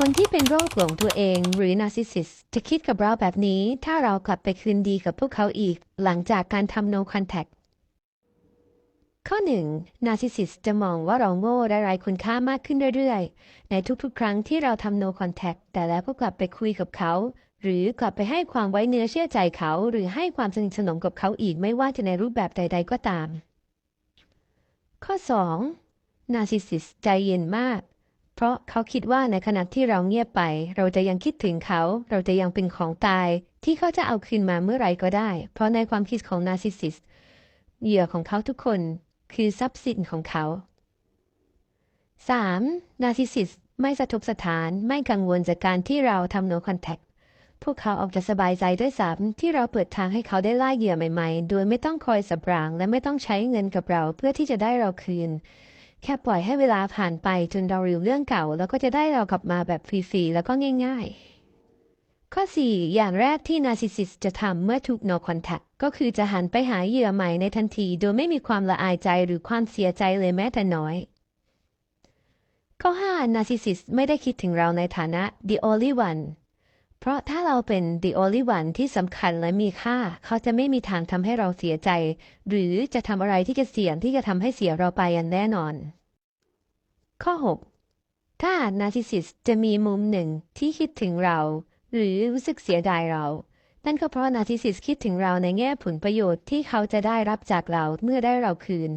คนที่เป็นโรคหลงตัวเองหรือ narcissist จะคิดกับเราแบบนี้ ถ้าเรากลับไปคืนดีกับพวกเขาอีก หลังจากการทำ no contact ข้อหนึ่ง narcissist จะมองว่าเราโง่และไร้คุณค่ามากขึ้นเรื่อยๆ ในทุกๆ ครั้งที่เราทำ no contact แต่แล้วก็กลับไปคุยกับเขา หรือกลับไปให้ความไว้เนื้อเชื่อใจเขา หรือให้ความสนิทสนมกับเขาอีกไม่ว่าจะในรูปแบบใด ๆ ก็ตาม ข้อ 2. narcissist ใจเย็นมาก เพราะเขาคิดว่าในขณะที่เราเงียบไป เราจะยังคิดถึงเขา เราจะยังเป็นของตาย ที่เขาจะเอาคืนมาเมื่อไรก็ได้ เพราะในความคิดของ narcissist เหยื่อของเขาทุกคนคือทรัพย์สินของเขา 3. narcissist ไม่สะทกสถานไม่กังวลจากการที่เราทำ no contact พวกเขาออกจะสบายใจด้วยซ้ำที่เราเปิดทางให้เขาได้ล่าเหยื่อใหม่ ๆ โดยไม่ต้องคอยสับราง และไม่ต้องใช้เงินกับเราเพื่อที่จะได้เราคืน แค่ปล่อยให้เวลาผ่านไปจนเราลืมเรื่องเก่า แล้วก็จะได้เรากลับมาแบบฟรีๆ แล้วก็ง่าย ๆ ข้อ 4 อย่างแรกที่ narcissist จะทำเมื่อถูก no contact ก็คือจะหันไปหาเหยื่อใหม่ในทันที โดยไม่มีความละอายใจหรือความเสียใจเลยแม้แต่น้อยข้อ5 narcissist ไม่ได้คิดถึงเราในฐานะ the only one เพราะถ้าเราเป็น the only one ที่สำคัญและมีค่า เขาจะไม่มีทางทำให้เราเสียใจ หรือจะทำอะไรที่จะเสี่ยงที่จะทำให้เสียเราไปอย่างแน่นอน ข้อ 6 ถ้า narcissist จะมีมุมหนึ่งที่คิดถึงเรา หรือรู้สึกเสียดายเรา นั่นก็เพราะ narcissist คิดถึงเราในแง่ผลประโยชน์ที่เขาจะได้รับจากเราเมื่อได้เราคืน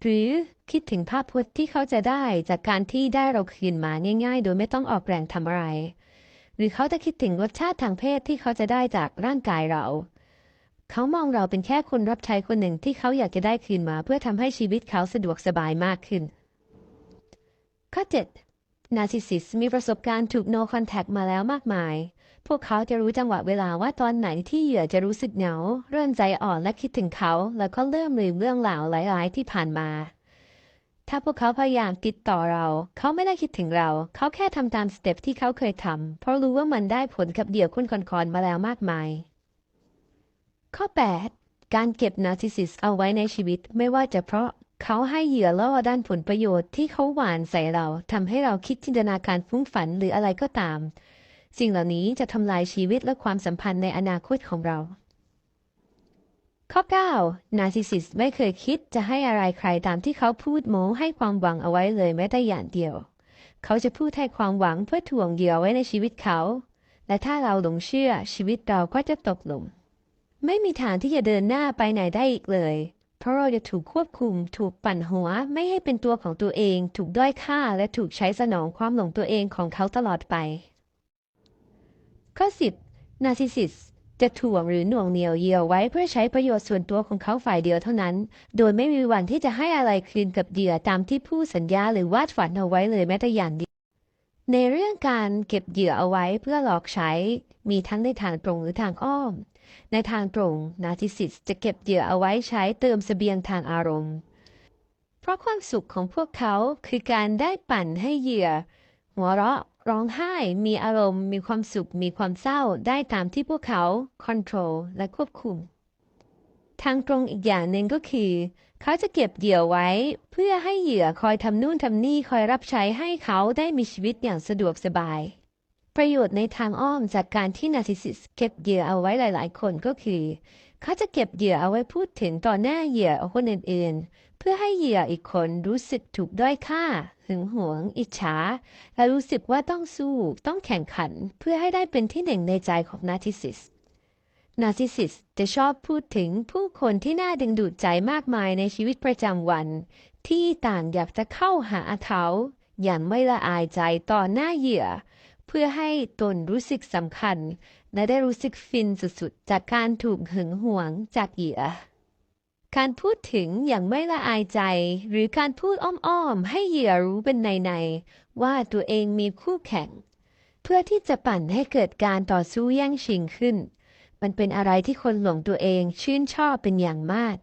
หรือคิดถึงภาพพจน์ที่เขาจะได้จากการที่ได้เราคืนมาง่ายๆ โดยไม่ต้องออกแรงทำอะไร หรือเขาจะคิดถึงรสชาติทางเพศที่เขาจะได้จากร่างกายเรา เขามองเราเป็นแค่คนรับใช้คนหนึ่งที่เขาอยากจะได้คืนมา เพื่อทำให้ชีวิตเขาสะดวกสบายมากขึ้น ข้อ7 Narcissist มีประสบการณ์ถูก no contact มาแล้วมากมาย พวกเขาจะรู้จังหวะเวลาว่าตอนไหนที่เหยื่อจะรู้สึกเหงา เริ่มใจอ่อนและคิดถึงเขา แล้วก็เริ่มลืมเรื่องราวหลาย ๆ ที่ผ่านมา ถ้าพวกเขาพยายามติดต่อเรา เขาไม่ได้คิดถึงเรา เขาแค่ทำตามสเต็ปที่เขาเคยทำ เพราะรู้ว่ามันได้ผลกับเหยื่อคนก่อนๆมาแล้วมากมาย ข้อ 8 การเก็บ narcissist เอาไว้ในชีวิตไม่ว่าจะเพราะเขาให้เหยื่อล่อด้านผลประโยชน์ที่เขาหวานใส่เราทำให้เราคิดจินตนาการฟุ้งฝันหรืออะไรก็ตาม สิ่งเหล่านี้จะทำลายชีวิตและความสัมพันธ์ในอนาคตของเรา ข้อ9 narcissist ไม่เคยคิดจะให้อะไรใครตามที่เขาพูดโม้ให้ความหวังเอาไว้เลยแม้แต่อย่างเดียว เขาจะพูดให้ความหวังเพื่อถ่วงเหยื่อไว้ในชีวิตเขา และถ้าเราหลงเชื่อชีวิตเราก็จะตกหลุม ไม่มีทางที่จะเดินหน้าไปไหนได้อีกเลย เพราะเราจะถูกควบคุม ถูกปั่นหัว ไม่ให้เป็นตัวของตัวเอง ถูกด้อยค่าและถูกใช้สนองความหลงตัวเองของเขาตลอดไป ข้อ 10 narcissist จะถ่วงหรือหน่วงเหนียวเยื่อไว้เพื่อใช้ประโยชน์ส่วนตัวของเขาฝ่ายเดียวเท่านั้น โดยไม่มีวันที่จะให้อะไรคืนกับเหยื่อตามที่ผู้สัญญาหรือวาดฝันเอาไว้เลยแม้แต่อย่างเดียวในเรื่องการเก็บเหยื่อเอาไว้เพื่อหลอกใช้ มีทั้งในทางตรงหรือทางอ้อม ในทางตรง narcissist จะเก็บเหยื่อเอาไว้ใช้เติมเสบียงทางอารมณ์ เพราะความสุขของพวกเขาคือการได้ปั่นให้เหยื่อ หัวเราะ ร้องไห้ มีอารมณ์ มีความสุข มีความเศร้า ได้ตามที่พวกเขาคอนโทรลและควบคุม ทางตรงอีกอย่างหนึ่งก็คือ เขาจะเก็บเหยื่อไว้ เพื่อให้เหยื่อคอยทำนู่นทำนี่คอยรับใช้ให้เขาได้มีชีวิตอย่างสะดวกสบาย ประโยชน์ในทางอ้อมจากการที่ narcissist เก็บเหยื่อเอาไว้หลาย ๆ คนก็คือ เขาจะเก็บเหยื่อเอาไว้พูดถึงต่อหน้าเหยื่อคนอื่นๆ เพื่อให้เหยื่ออีกคนรู้สึกถูกด้อยค่า หึงหวง อิจฉา และรู้สึกว่าต้องสู้ต้องแข่งขันเพื่อให้ได้เป็นที่หนึ่งในใจของ narcissist narcissist จะชอบพูดถึงผู้คนที่น่าดึงดูดใจมากมายในชีวิตประจำวัน ที่ต่างอยากจะเข้าหาเขาอย่างไม่ละอายใจต่อหน้าเหยื่อ เพื่อให้ตนรู้สึกสำคัญ และได้รู้สึกฟินสุดๆ จากการถูกหึงหวงจากเหยื่อการพูดถึงอย่างไม่ละอายใจ หรือการพูดอ้อมๆ ให้เหยื่อรู้เป็นในๆว่าตัวเองมีคู่แข่ง เพื่อที่จะปั่นให้เกิดการต่อสู้แย่งชิงขึ้น มันเป็นอะไรที่คนหลงตัวเองชื่นชอบเป็นอย่างมาก